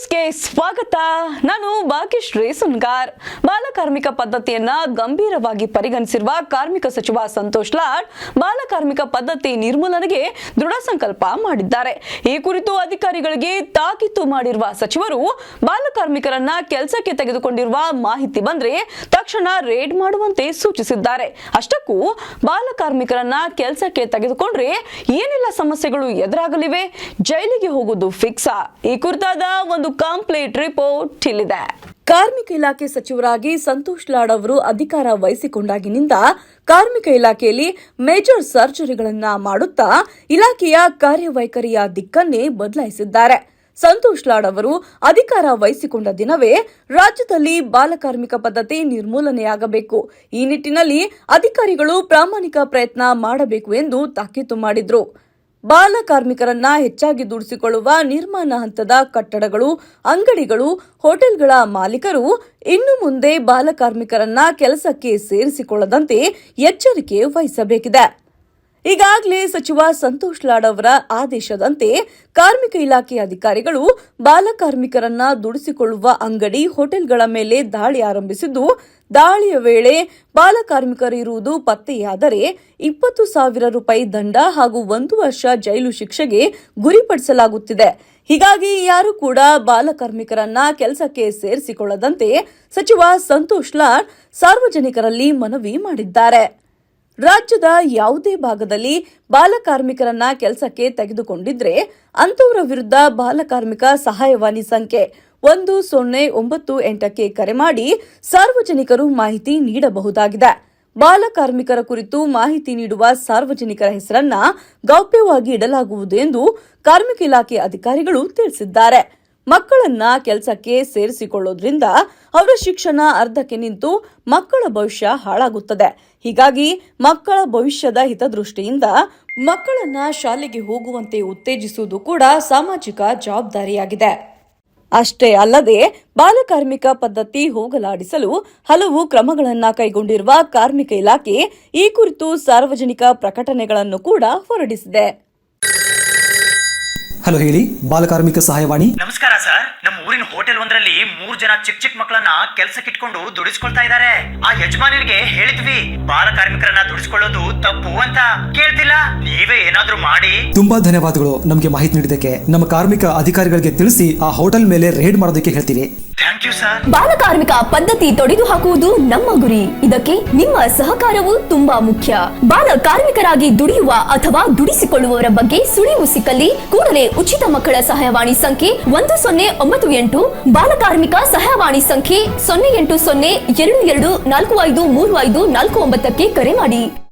ನ್ಯೂಸ್ಗೆ ಸ್ವಾಗತ. ನಾನು ಭಾಗ್ಯಶ್ರೀ ಸುನ್ಗಾರ್ ಬಾಲಕಾರ್ಮಿಕ ಪದ್ಧತಿಯನ್ನ ಗಂಭೀರವಾಗಿ ಪರಿಗಣಿಸಿರುವ ಕಾರ್ಮಿಕ ಸಚಿವ ಸಂತೋಷ್ ಲಾಡ್ ಬಾಲಕಾರ್ಮಿಕ ಪದ್ಧತಿ ನಿರ್ಮೂಲನೆಗೆ ದೃಢ ಸಂಕಲ್ಪ ಮಾಡಿದ್ದಾರೆ. ಈ ಕುರಿತು ಅಧಿಕಾರಿಗಳಿಗೆ ತಾಕೀತು ಮಾಡಿರುವ ಸಚಿವರು ಬಾಲಕಾರ್ಮಿಕರನ್ನ ಕೆಲಸಕ್ಕೆ ತೆಗೆದುಕೊಂಡಿರುವ ಮಾಹಿತಿ ಬಂದ್ರೆ ತಕ್ಷಣ ರೇಡ್ ಮಾಡುವಂತೆ ಸೂಚಿಸಿದ್ದಾರೆ. ಅಷ್ಟಕ್ಕೂ ಬಾಲಕಾರ್ಮಿಕರನ್ನ ಕೆಲಸಕ್ಕೆ ತೆಗೆದುಕೊಂಡ್ರೆ ಏನೆಲ್ಲ ಸಮಸ್ಯೆಗಳು ಎದುರಾಗಲಿವೆ? ಜೈಲಿಗೆ ಹೋಗುವುದು ಫಿಕ್ಸಾ ಈ ಕುರಿತಾದ ಒಂದು ಕಂಪ್ಲೀಟ್ ರಿಪೋರ್ಟ್ ಇಲ್ಲಿದೆ. ಕಾರ್ಮಿಕ ಇಲಾಖೆ ಸಚಿವರಾಗಿ ಸಂತೋಷ್ ಲಾಡ್ ಅವರು ಅಧಿಕಾರ ವಹಿಸಿಕೊಂಡಾಗಿನಿಂದ ಕಾರ್ಮಿಕ ಇಲಾಖೆಯಲ್ಲಿ ಮೇಜರ್ ಸರ್ಜರಿಗಳನ್ನ ಮಾಡುತ್ತಾ ಇಲಾಖೆಯ ಕಾರ್ಯವೈಖರಿಯ ದಿಕ್ಕನ್ನೇ ಬದಲಾಯಿಸಿದ್ದಾರೆ. ಸಂತೋಷ್ ಲಾಡ್ ಅವರು ಅಧಿಕಾರ ವಹಿಸಿಕೊಂಡ ದಿನವೇ ರಾಜ್ಯದಲ್ಲಿ ಬಾಲಕಾರ್ಮಿಕ ಪದ್ಧತಿ ನಿರ್ಮೂಲನೆಯಾಗಬೇಕು. ಈ ನಿಟ್ಟಿನಲ್ಲಿ ಅಧಿಕಾರಿಗಳು ಪ್ರಾಮಾಣಿಕ ಪ್ರಯತ್ನ ಮಾಡಬೇಕು ಎಂದು ತಾಕೀತು ಮಾಡಿದ್ರು. ಬಾಲ ಕಾರ್ಮಿಕರನ್ನ ಹೆಚ್ಚಾಗಿ ದುಡಿಸಿಕೊಳ್ಳುವ ನಿರ್ಮಾಣ ಹಂತದ ಕಟ್ಟಡಗಳು, ಅಂಗಡಿಗಳು, ಹೋಟೆಲ್ಗಳ ಮಾಲೀಕರು ಇನ್ನು ಮುಂದೆ ಬಾಲ ಕಾರ್ಮಿಕರನ್ನ ಕೆಲಸಕ್ಕೆ ಸೇರಿಸಿಕೊಳ್ಳದಂತೆ ಎಚ್ಚರಿಕೆ ವಹಿಸಬೇಕಿದೆ. ಈಗಾಗಲೇ ಸಚಿವ ಸಂತೋಷ್ ಲಾಡ್ ಅವರ ಆದೇಶದಂತೆ ಕಾರ್ಮಿಕ ಇಲಾಖೆ ಅಧಿಕಾರಿಗಳು ಬಾಲಕಾರ್ಮಿಕರನ್ನ ದುಡಿಸಿಕೊಳ್ಳುವ ಅಂಗಡಿ ಹೋಟೆಲ್ಗಳ ಮೇಲೆ ದಾಳಿ ಆರಂಭಿಸಿದ್ದು, ದಾಳಿಯ ವೇಳೆ ಬಾಲಕಾರ್ಮಿಕರಿರುವುದು ಪತ್ತೆಯಾದರೆ ಇಪ್ಪತ್ತು ಸಾವಿರ ರೂಪಾಯಿ ದಂಡ ಹಾಗೂ ಒಂದು ವರ್ಷ ಜೈಲು ಶಿಕ್ಷೆಗೆ ಗುರಿಪಡಿಸಲಾಗುತ್ತಿದೆ. ಹೀಗಾಗಿ ಯಾರು ಕೂಡ ಬಾಲಕಾರ್ಮಿಕರನ್ನ ಕೆಲಸಕ್ಕೆ ಸೇರಿಸಿಕೊಳ್ಳದಂತೆ ಸಚಿವ ಸಂತೋಷ್ ಲಾಡ್ ಸಾರ್ವಜನಿಕರಲ್ಲಿ ಮನವಿ ಮಾಡಿದ್ದಾರೆ. ರಾಜ್ಯದ ಯಾವುದೇ ಭಾಗದಲ್ಲಿ ಬಾಲಕಾರ್ಮಿಕರನ್ನ ಕೆಲಸಕ್ಕೆ ತೆಗೆದುಕೊಂಡಿದ್ರೆ ಅಂತವರ ವಿರುದ್ಧ ಬಾಲಕಾರ್ಮಿಕ ಸಹಾಯವಾಣಿ ಸಂಖ್ಯೆ ಒಂದು ಸೊನ್ನೆ ಒಂಬತ್ತು ಎಂಟಕ್ಕೆ ಕರೆ ಮಾಡಿ ಸಾರ್ವಜನಿಕರು ಮಾಹಿತಿ ನೀಡಬಹುದಾಗಿದೆ. ಬಾಲಕಾರ್ಮಿಕರ ಕುರಿತು ಮಾಹಿತಿ ನೀಡುವ ಸಾರ್ವಜನಿಕರ ಹೆಸರನ್ನ ಗೌಪ್ಯವಾಗಿ ಇಡಲಾಗುವುದು ಎಂದು ಕಾರ್ಮಿಕ ಇಲಾಖೆ ಅಧಿಕಾರಿಗಳು ತಿಳಿಸಿದ್ದಾರೆ. ಮಕ್ಕಳನ್ನ ಕೆಲಸಕ್ಕೆ ಸೇರಿಸಿಕೊಳ್ಳೋದ್ರಿಂದ ಅವರ ಶಿಕ್ಷಣ ಅರ್ಧಕ್ಕೆ ನಿಂತು ಮಕ್ಕಳ ಭವಿಷ್ಯ ಹಾಳಾಗುತ್ತದೆ. ಹೀಗಾಗಿ ಮಕ್ಕಳ ಭವಿಷ್ಯದ ಹಿತದೃಷ್ಟಿಯಿಂದ ಮಕ್ಕಳನ್ನ ಶಾಲೆಗೆ ಹೋಗುವಂತೆ ಉತ್ತೇಜಿಸುವುದು ಕೂಡ ಸಾಮಾಜಿಕ ಜವಾಬ್ದಾರಿಯಾಗಿದೆ. ಅಷ್ಟೇ ಅಲ್ಲದೆ ಬಾಲಕಾರ್ಮಿಕ ಪದ್ಧತಿ ಹೋಗಲಾಡಿಸಲು ಹಲವು ಕ್ರಮಗಳನ್ನು ಕೈಗೊಂಡಿರುವ ಕಾರ್ಮಿಕ ಇಲಾಖೆ ಈ ಕುರಿತು ಸಾರ್ವಜನಿಕ ಪ್ರಕಟಣೆಗಳನ್ನು ಕೂಡ ಹೊರಡಿಸಿದೆ. ಹಲೋ ಹೇಳಿ ಬಾಲಕಾರ್ಮಿಕ ಸಹಾಯವಾಣಿ. ನಮಸ್ಕಾರ ಸರ್. ನಮ್ಮ ಊರಿನ ಹೋಟೆಲ್ ಒಂದರಲ್ಲಿ ಮೂರ್ ಜನ ಚಿಕ್ಕ ಚಿಕ್ಕ ಮಕ್ಕಳನ್ನ ಕೆಲ್ಸಕ್ಕೆ ಇಟ್ಕೊಂಡು ದುಡಿಸ್ಕೊಳ್ತಾ ಇದಾರೆ. ಆ ಯಜಮಾನರಿಗೆ ಹೇಳಿದ್ವಿ ಬಾಲ ಕಾರ್ಮಿಕರನ್ನ ದುಡಿಸ್ಕೊಳ್ಳೋದು ತಪ್ಪು ಅಂತ. ಕೇಳ್ತಿಲ್ಲ ನೀವೇ ಏನಾದ್ರೂ ಮಾಡಿ. ತುಂಬಾ ಧನ್ಯವಾದಗಳು ನಮಗೆ ಮಾಹಿತಿ ನೀಡಿದ್ದಕ್ಕೆ. ನಮ್ಮ ಕಾರ್ಮಿಕ ಅಧಿಕಾರಿಗಳಿಗೆ ತಿಳಿಸಿ ಆ ಹೋಟೆಲ್ ಮೇಲೆ ರೇಡ್ ಮಾಡೋದಕ್ಕೆ ಹೇಳ್ತೀವಿ ಬಾಲಕಾರ್ಮಿಕ ಪದ್ಧತಿ ತೊಡೆದು ಹಾಕುವುದು ನಮ್ಮ ಗುರಿ. ಇದಕ್ಕೆ ನಿಮ್ಮ ಸಹಕಾರವು ತುಂಬಾ ಮುಖ್ಯ. ಬಾಲ ಕಾರ್ಮಿಕರಾಗಿ ದುಡಿಯುವ ಅಥವಾ ದುಡಿಸಿಕೊಳ್ಳುವವರ ಬಗ್ಗೆ ಸುಳಿವು ಸಿಕ್ಕಲ್ಲಿ ಕೂಡಲೇ ಉಚಿತ ಮಕ್ಕಳ ಸಹಾಯವಾಣಿ ಸಂಖ್ಯೆ ಒಂದು ಸೊನ್ನೆ ಒಂಬತ್ತು ಎಂಟು ಬಾಲಕಾರ್ಮಿಕ ಸಹಾಯವಾಣಿ ಸಂಖ್ಯೆ ಸೊನ್ನೆ ಎಂಟು ಸೊನ್ನೆ ಎರಡು ಎರಡು ನಾಲ್ಕು ಐದು ಮೂರು ಐದು ನಾಲ್ಕು ಒಂಬತ್ತಕ್ಕೆ ಕರೆ ಮಾಡಿ.